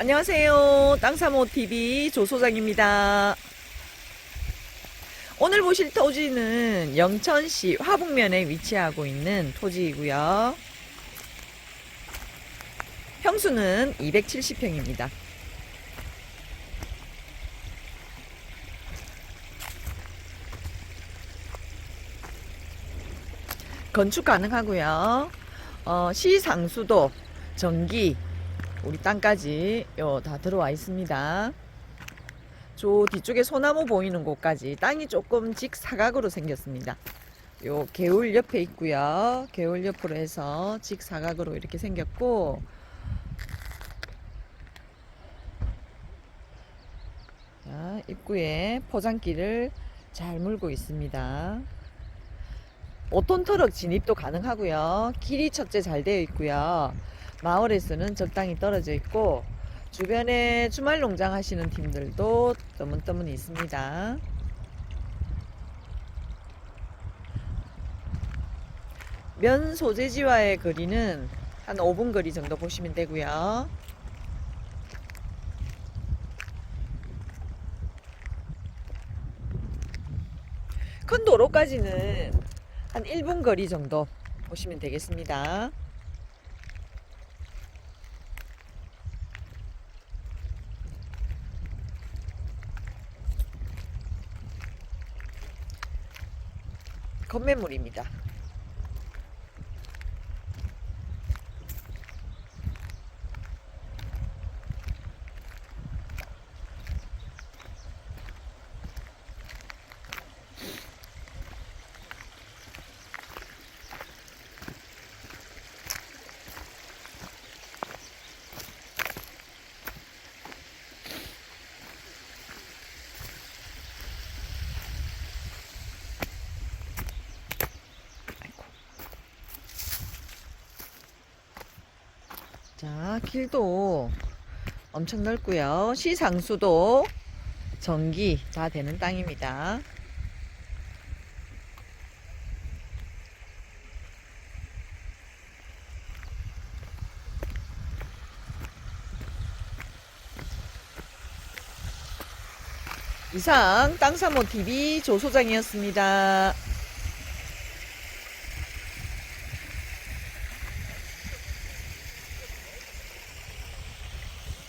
안녕하세요. 땅사모TV 조소장입니다. 오늘 보실 토지는 영천시 화북면에 위치하고 있는 토지이고요. 평수는 270평입니다. 건축 가능하고요. 어, 시상수도, 전기, 우리 땅까지 요 다 들어와 있습니다. 저 뒤쪽에 소나무 보이는 곳까지 땅이 조금 직사각으로 생겼습니다. 요 개울 옆에 있고요. 개울 옆으로 해서 직사각으로 이렇게 생겼고 자, 입구에 포장기를 잘 물고 있습니다. 5톤 트럭 진입도 가능하고요. 길이 첫째 잘 되어 있고요. 마을에서는 적당히 떨어져 있고 주변에 주말 농장 하시는 팀들도 떠문떠문 있습니다. 면 소재지와의 거리는 한 5분 거리 정도 보시면 되고요. 큰 도로까지는 한 1분 거리 정도 보시면 되겠습니다. 건매물입니다. 자, 길도 엄청 넓고요. 시상수도 전기 다 되는 땅입니다. 이상 땅사모 TV 조소장이었습니다.